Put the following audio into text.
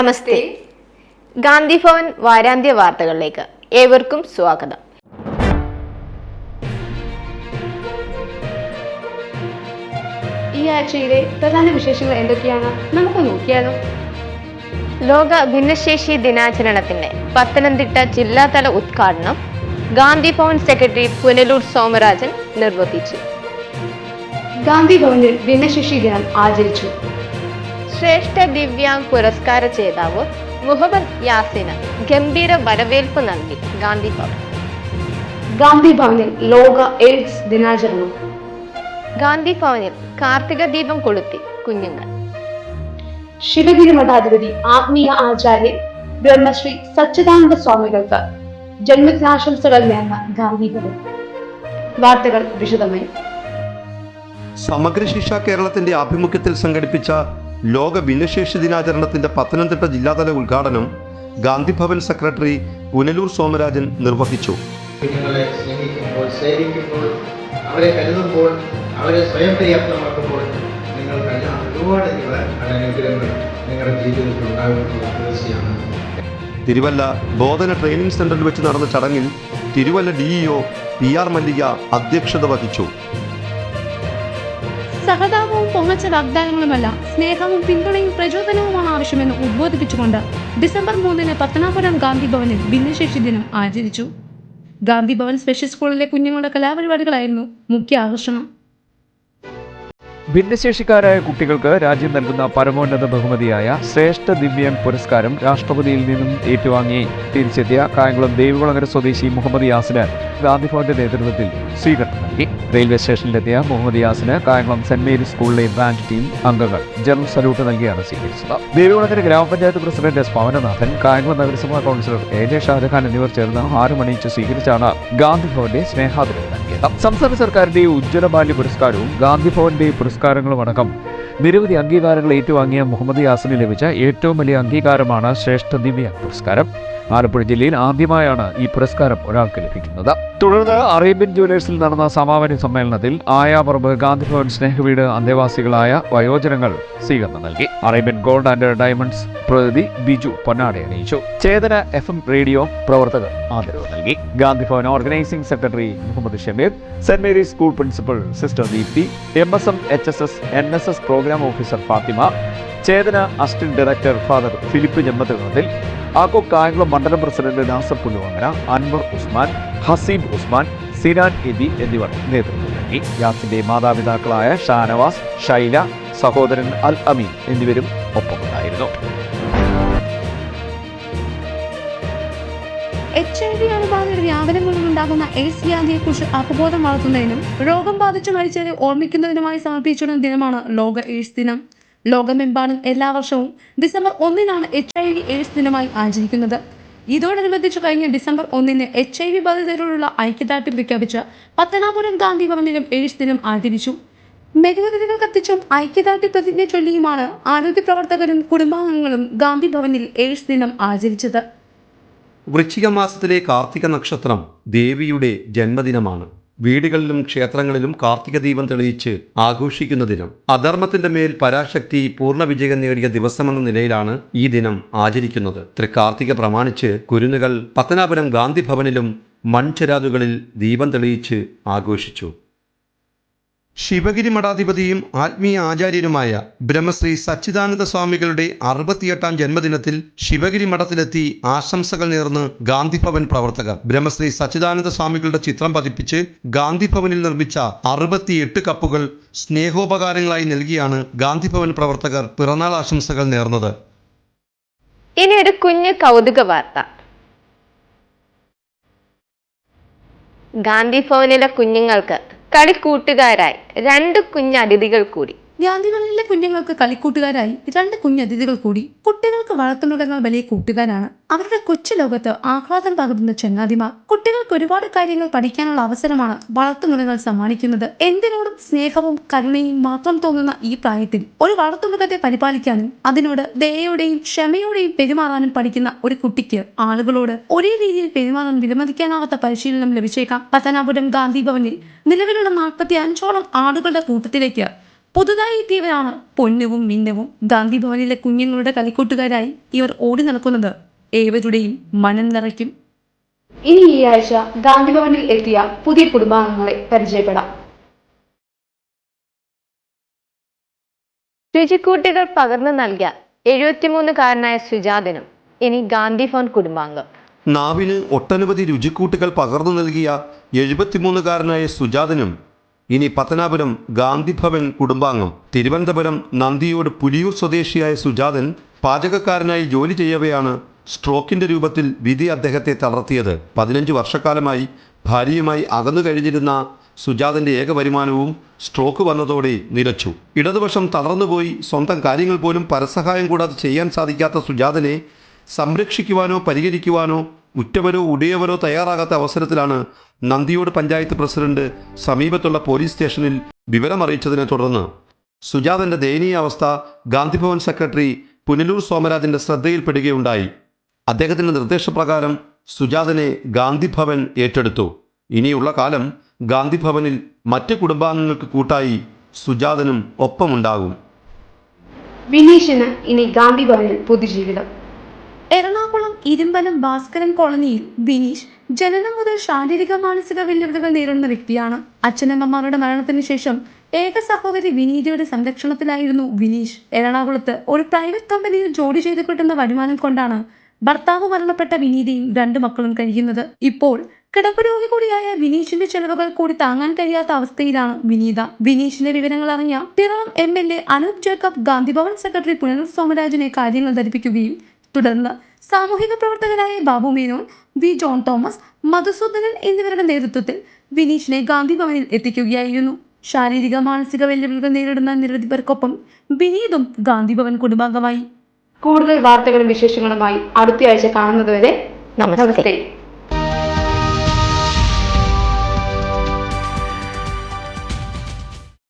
നമസ്തേ. ഗാന്ധി ഭവൻ വാരാന്ത്യ വാർത്തകളിലേക്ക് ഏവർക്കും സ്വാഗതം. ഈ ആഴ്ചയിലെ പ്രധാന വിശേഷങ്ങൾ എന്തൊക്കെയാണ്? നമുക്ക് നോക്കിയാലോ. ലോക ഭിന്നശേഷി ദിനാചരണത്തിന്റെ പത്തനംതിട്ട ജില്ലാതല ഉദ്ഘാടനം ഗാന്ധി ഭവൻ സെക്രട്ടറി പുനലൂർ സോമരാജൻ നിർവഹിച്ചു. ഗാന്ധി ഭവനിൽ ഭിന്നശേഷി ദിനം ആചരിച്ചു. ശ്രേഷ്ഠ ദിവ്യാംഗ് പുരസ്കാര ജേതാവ് മുഹമ്മദ് യാസിന് ഗംഭീര വരവേൽപ്പ് നൽകി ഗാന്ധി ഭവൻ. ഗാന്ധി ഭവനിൽ ലോക എയ്ഡ്സ് ദിനാചരണം. ഗാന്ധി ഭവനിൽ കാർത്തിക ദീപം കൊളുത്തി കുഞ്ഞുങ്ങൾ. ശിവഗിരി മഠാധിപതി ആത്മീയ ആചാര്യൻ ബ്രഹ്മശ്രീ സച്ചിദാനന്ദ സ്വാമികൾക്ക് ജന്മദിനാശംസകൾ നേർന്ന ഗാന്ധി ഭവൻ. വാർത്തകൾ വിശദമായി. സമഗ്ര ശിക്ഷ കേരളത്തിന്റെ ആഭിമുഖ്യത്തിൽ സംഘടിപ്പിച്ച ലോക ഭിന്നശേഷി ദിനാചരണത്തിന്റെ പത്തനംതിട്ട ജില്ലാതല ഉദ്ഘാടനം ഗാന്ധിഭവൻ സെക്രട്ടറി പുനലൂർ സോമരാജൻ നിർവഹിച്ചു. കുഞ്ഞുങ്ങളെ സ്നേഹിക്കുമ്പോൾ സേവിക്കുമ്പോൾ അവരെ കരുതുമ്പോൾ അവരെ സ്വയം പര്യാപ്തമാക്കുമ്പോൾ നിങ്ങൾക്കെല്ലാം ഒരുപാട് നിങ്ങളെ അനുഗ്രഹങ്ങൾ നിങ്ങളുടെ ജീവിതത്തിൽ ഉണ്ടാകുമെന്നുള്ള തീർച്ചയാണ് തിരുവല്ല ബോധന ട്രെയിനിംഗ് സെന്ററിൽ വെച്ച് നടന്ന ചടങ്ങിൽ Thiruvalla DEO P R Mallika അധ്യക്ഷത വഹിച്ചു. സഹതാപവും പൊങ്ങച്ച വാഗ്ദാനങ്ങളുമല്ല സ്നേഹവും പിന്തുണയും പ്രചോദനവുമാണ് ആവശ്യമെന്ന് ഉദ്ബോധിപ്പിച്ചുകൊണ്ട് ഡിസംബർ മൂന്നിന് പത്തനാപുരം ഗാന്ധി ഭവനിൽ ഭിന്നശേഷി ദിനം ആചരിച്ചു. ഗാന്ധി ഭവൻ സ്പെഷ്യൽ സ്കൂളിലെ കുഞ്ഞുങ്ങളുടെ കലാപരിപാടികളായിരുന്നു മുഖ്യ ആകർഷണം. ഭിന്നശേഷിക്കാരായ കുട്ടികൾക്ക് രാജ്യം നൽകുന്ന പരമോന്നത ബഹുമതിയായ ശ്രേഷ്ഠ ദിവ്യാംഗ് പുരസ്കാരം രാഷ്ട്രപതിയിൽ നിന്നും ഏറ്റുവാങ്ങി. തിരിച്ചെത്തിയ കായംകുളം ദേവികുളങ്ങര സ്വദേശി മുഹമ്മദ് യാസിന് ഗാന്ധിഭവന്റെ നേതൃത്വത്തിൽ സ്വീകരണം നൽകി. റെയിൽവേ സ്റ്റേഷനിലെത്തിയ മുഹമ്മദ് യാസിന് കായംകുളം സെന്റ് മേരീസ് സ്കൂളിലെ ബ്രാഞ്ച് ടീം അംഗങ്ങൾ ജനറൽ സല്യൂട്ട് നൽകിയാണ് സ്വീകരിച്ചത്. ദേവികുളങ്ങര ഗ്രാമപഞ്ചായത്ത് പ്രസിഡന്റ് എസ് പവനനാഥൻ കായംകുളം നഗരസഭാ കൗൺസിലർ എ ജെ ഷാജഹാൻ എന്നിവർ ചേർന്ന് ആറ് മണിയിച്ച് സ്വീകരിച്ചാണ് ഗാന്ധിഭവന്റെ സ്നേഹാദരം നൽകിയത് സംസ്ഥാന സർക്കാരിന്റെ ഉജ്ജ്വല ബാല്യ പുരസ്കാരവും ഗാന്ധിഭവന്റെ പുരസ്കാരങ്ങളും അടക്കം നിരവധി അംഗീകാരങ്ങൾ ഏറ്റുവാങ്ങിയ മുഹമ്മദ് യാസിന് ലഭിച്ച ഏറ്റവും വലിയ അംഗീകാരമാണ് ശ്രേഷ്ഠ ദിവ്യ പുരസ്കാരം. ആലപ്പുഴ ജില്ലയിൽ ആദ്യമായാണ് ഈ പുരസ്കാരം ഒരാൾക്ക് ലഭിക്കുന്നത്. തുടർന്ന് അറേബ്യൻ ജുവലേഴ്സിൽ നടന്ന സമാപന സമ്മേളനത്തിൽ ആയാപറമ്പ് ഗാന്ധിഭവൻ സ്നേഹവീട് അന്തേവാസികളായ വയോജനങ്ങൾ സ്വീകരണം നൽകി. അറേബ്യൻ ഗോൾഡ് ആൻഡ് ഡയമണ്ട്സ് പ്രതിനിധി ബിജു പൊന്നാടെ അണിയിച്ചു ചേതന എഫ് എം റേഡിയോ പ്രവർത്തകർ ആദരവ് നൽകി. Gandhi Bhavan organising secretary Muhammad Shameer saint Mary's school principal sister Deepthi M S M H S S N S S programme officer Fathima Chethana assistant director father Philip ജമ്മത്തുകത്തിൽ ആക്കോ കായംകുളം മണ്ഡലം പ്രസിഡന്റ് നാസർ പുല്ലുവാങ്ങന അൻവർ ഉസ്മാൻ ഹസീബ് ഉസ്മാൻ സിനാൻ എബി എന്നിവർ നേതൃത്വം നൽകി യാസിന്റെ മാതാപിതാക്കളായ ഷാനവാസ് ഷൈല സഹോദരൻ അൽ അമീൻ എന്നിവരും ഒപ്പമുണ്ടായിരുന്നു. H I V അണുബാധയുടെ വ്യാപനം മൂലമുണ്ടാകുന്ന എയ്ഡ്സ് വ്യാധിയെക്കുറിച്ച് അവബോധം വളർത്തുന്നതിനും രോഗം ബാധിച്ചു മരിച്ചവരെ ഓർമ്മിക്കുന്നതിനുമായി സമർപ്പിച്ചിരുന്ന ദിനമാണ് ലോക എയ്ഡ്സ് ദിനം. ലോകമെമ്പാടും എല്ലാ വർഷവും ഡിസംബർ ഒന്നിനാണ് എച്ച് ഐ വി എയ്ഡ്സ് ദിനമായി ആചരിക്കുന്നത്. ഇതോടനുബന്ധിച്ച് കഴിഞ്ഞ ഡിസംബർ ഒന്നിന് എച്ച് ഐ വി ബാധിതരോടുള്ള ഐക്യദാർഢ്യം പ്രഖ്യാപിച്ച പത്തനാപുരം ഗാന്ധി ഭവനിലും എയ്ഡ്സ് ദിനം ആചരിച്ചു. മെഴുകുതിരികൾ കത്തിച്ചും ഐക്യദാർഢ്യ പ്രതിജ്ഞ ചൊല്ലിയുമാണ് ആരോഗ്യ പ്രവർത്തകരും കുടുംബാംഗങ്ങളും ഗാന്ധി ഭവനിൽ എയ്ഡ്സ് ദിനം ആചരിച്ചത്. വൃശ്ചിക മാസത്തിലെ കാർത്തിക നക്ഷത്രം ദേവിയുടെ ജന്മദിനമാണ്. വീടുകളിലും ക്ഷേത്രങ്ങളിലും കാർത്തിക ദീപം തെളിയിച്ച് ആഘോഷിക്കുന്ന ദിനം. അധർമ്മത്തിന്റെ മേൽ പരാശക്തി പൂർണ വിജയം നേടിയ ദിവസമെന്ന നിലയിലാണ് ഈ ദിനം ആചരിക്കുന്നത്. തൃക്കാർത്തിക പ്രമാണിച്ച് കുരുന്നുകൾ പത്തനാപുരം ഗാന്ധിഭവനിലും ഭവനിലും മൺചെരാതുകളിൽ ദീപം തെളിയിച്ച് ആഘോഷിച്ചു. ശിവഗിരി മഠാധിപതിയും ആത്മീയ ആചാര്യനുമായ ബ്രഹ്മശ്രീ സച്ചിദാനന്ദ സ്വാമികളുടെ അറുപത്തിയെട്ടാം ജന്മദിനത്തിൽ ശിവഗിരി മഠത്തിലെത്തി ആശംസകൾ നേർന്ന് ഗാന്ധിഭവൻ പ്രവർത്തകർ. ബ്രഹ്മശ്രീ സച്ചിദാനന്ദ സ്വാമികളുടെ ചിത്രം പതിപ്പിച്ച് ഗാന്ധിഭവനിൽ നിർമ്മിച്ച അറുപത്തിയെട്ട് കപ്പുകൾ സ്നേഹോപകാരങ്ങളായി നൽകിയാണ് ഗാന്ധിഭവൻ പ്രവർത്തകർ പിറന്നാൾ ആശംസകൾ നേർന്നത്. ഇനി ഒരു കുഞ്ഞ് കൗതുക വാർത്ത. ഗാന്ധിഭവനിലെ കുഞ്ഞുങ്ങൾക്ക് കളിക്കൂട്ടുകാരായി രണ്ട് കുഞ്ഞതിഥികൾ കൂടി. ഗാന്ധിഭവനിലെ കുഞ്ഞുങ്ങൾക്ക് കളിക്കൂട്ടുകാരായി രണ്ട് കുഞ്ഞതിഥികൾ കൂടി കുട്ടികൾക്ക് വളർത്തുമൃഗങ്ങൾ വലിയ കൂട്ടുകാരാണ്. അവരുടെ കൊച്ചു ലോകത്ത് ആഹ്ലാദം പകരുന്ന ചങ്ങാതിമാർ കുട്ടികൾക്ക് ഒരുപാട് കാര്യങ്ങൾ പഠിക്കാനുള്ള അവസരമാണ് വളർത്തുമൃഗങ്ങൾ സമ്മാനിക്കുന്നത്. എന്തിനോടും സ്നേഹവും കരുണയും മാത്രം തോന്നുന്ന ഈ പ്രായത്തിൽ ഒരു വളർത്തുമൃഗത്തെ പരിപാലിക്കാനും അതിനോട് ദയയോടെയും ക്ഷമയോടെയും പെരുമാറാനും പഠിക്കുന്ന ഒരു കുട്ടിക്ക് ആളുകളോട് ഒരേ രീതിയിൽ പെരുമാറാൻ വിലമതിക്കാനാവാത്ത പരിശീലനം ലഭിച്ചേക്കാം. പത്തനാപുരം ഗാന്ധി ഭവനിൽ നിലവിലുള്ള നാൽപ്പത്തി അഞ്ചോളം ആളുകളുടെ കൂട്ടത്തിലേക്ക് പുതുതായി എത്തിയവരാണ് പൊന്നവും മിന്നവും ഗാന്ധി ഭവനിലെ കുഞ്ഞുങ്ങളുടെ കളിക്കൂട്ടുകാരായി ഇവർ ഓടി നടക്കുന്നത് ഏവരുടെയും മനം നിറയ്ക്കും. ഇനി ഈ ആഴ്ച ഗാന്ധി ഭവനിൽ എത്തിയ പുതിയ കുടുംബാംഗങ്ങളെ പരിചയപ്പെടാം. രുചിക്കൂട്ടുകൾ പകർന്നു നൽകിയ എഴുപത്തിമൂന്നുകാരനായ സുജാതനും ഇനി ഗാന്ധി ഫോൺ കുടുംബാംഗം. നാവിന് ഒട്ടനവധി രുചിക്കൂട്ടുകൾ പകർന്നു നൽകിയ എഴുപത്തിമൂന്നുകാരനായ സുജാതനും ഇനി പത്തനാപുരം ഗാന്ധിഭവൻ കുടുംബാംഗം. തിരുവനന്തപുരം നന്ദിയോട് പുലിയൂർ സ്വദേശിയായ സുജാതൻ പാചകക്കാരനായി ജോലി ചെയ്യവെയാണ് സ്ട്രോക്കിന്റെ രൂപത്തിൽ വിധി അദ്ദേഹത്തെ തളർത്തിയത്. പതിനഞ്ച് വർഷക്കാലമായി ഭാര്യയുമായി അകന്നു കഴിഞ്ഞിരുന്ന സുജാതന്റെ ഏക വരുമാനവും സ്ട്രോക്ക് വന്നതോടെ നിലച്ചു. ഇടതുപക്ഷം തളർന്നുപോയി സ്വന്തം കാര്യങ്ങൾ പോലും പരസഹായം കൂടാതെ ചെയ്യാൻ സാധിക്കാത്ത സുജാതനെ സംരക്ഷിക്കുവാനോ പരിഹരിക്കുവാനോ ഉറ്റവരോ ഉടയവരോ തയ്യാറാകാത്ത അവസരത്തിലാണ് നന്ദിയോട് പഞ്ചായത്ത് പ്രസിഡന്റ് സമീപത്തുള്ള പോലീസ് സ്റ്റേഷനിൽ വിവരമറിയിച്ചതിനെ തുടർന്ന്. സുജാതന്റെ ദയനീയ അവസ്ഥ ഗാന്ധിഭവൻ സെക്രട്ടറി പുനലൂർ സോമരാജന്റെ ശ്രദ്ധയിൽപ്പെടുകയുണ്ടായി. അദ്ദേഹത്തിന്റെ നിർദ്ദേശപ്രകാരം സുജാതനെ ഗാന്ധിഭവൻ ഏറ്റെടുത്തു. ഇനിയുള്ള കാലം ഗാന്ധിഭവനിൽ മറ്റ് കുടുംബാംഗങ്ങൾക്ക് കൂട്ടായി സുജാതനും ഒപ്പമുണ്ടാകും. വിനീഷിന് ഇനി ഗാന്ധിഭവനിൽ പൊതുജീവിതം. എറണാകുളം ഇരുമ്പലം ഭാസ്കരൻ കോളനിയിൽ ബിനീഷ് ജനനം മുതൽ ശാരീരിക മാനസിക വെല്ലുവിളികൾ നേരിടുന്ന വ്യക്തിയാണ്. അച്ഛനമ്മമാരുടെ മരണത്തിന് ശേഷം ഏക സഹോദരി വിനീതയുടെ സംരക്ഷണത്തിലായിരുന്നു വിനീഷ്. എറണാകുളത്ത് ഒരു പ്രൈവറ്റ് കമ്പനിയിൽ ജോലി ചെയ്ത് കിട്ടുന്ന വരുമാനം കൊണ്ടാണ് ഭർത്താവ് മരണപ്പെട്ട വിനീതയും രണ്ട് മക്കളും കഴിയുന്നത്. ഇപ്പോൾ കിടപ്പ് രോഗി കൂടിയായ വിനീഷിന്റെ ചെലവുകൾ കൂടി താങ്ങാൻ കഴിയാത്ത അവസ്ഥയിലാണ് വിനീത. വിനീഷിന്റെ വിവരങ്ങൾ അറിഞ്ഞ Piravom M L A Anoop Jacob Gandhi Bhavan secretary പുനർ സോമരാജിനെ കാര്യങ്ങൾ ധരിപ്പിക്കുകയും തുടർന്ന് സാമൂഹിക പ്രവർത്തകരായ Babu Menon V John Thomas Madhusoodanan എന്നിവരുടെ നേതൃത്വത്തിൽ വിനീഷിനെ ഗാന്ധി ഭവനിൽ എത്തിക്കുകയായിരുന്നു. ശാരീരിക മാനസിക വെല്ലുവിളികൾ നേരിടുന്ന നിരവധി പേർക്കൊപ്പം വിനീതും ഗാന്ധി ഭവൻ കുടുംബാംഗമായി. കൂടുതൽ വാർത്തകളും വിശേഷങ്ങളുമായി അടുത്തയാഴ്ച കാണുന്നതുവരെ നമസ്തേ. നമസ്തേ.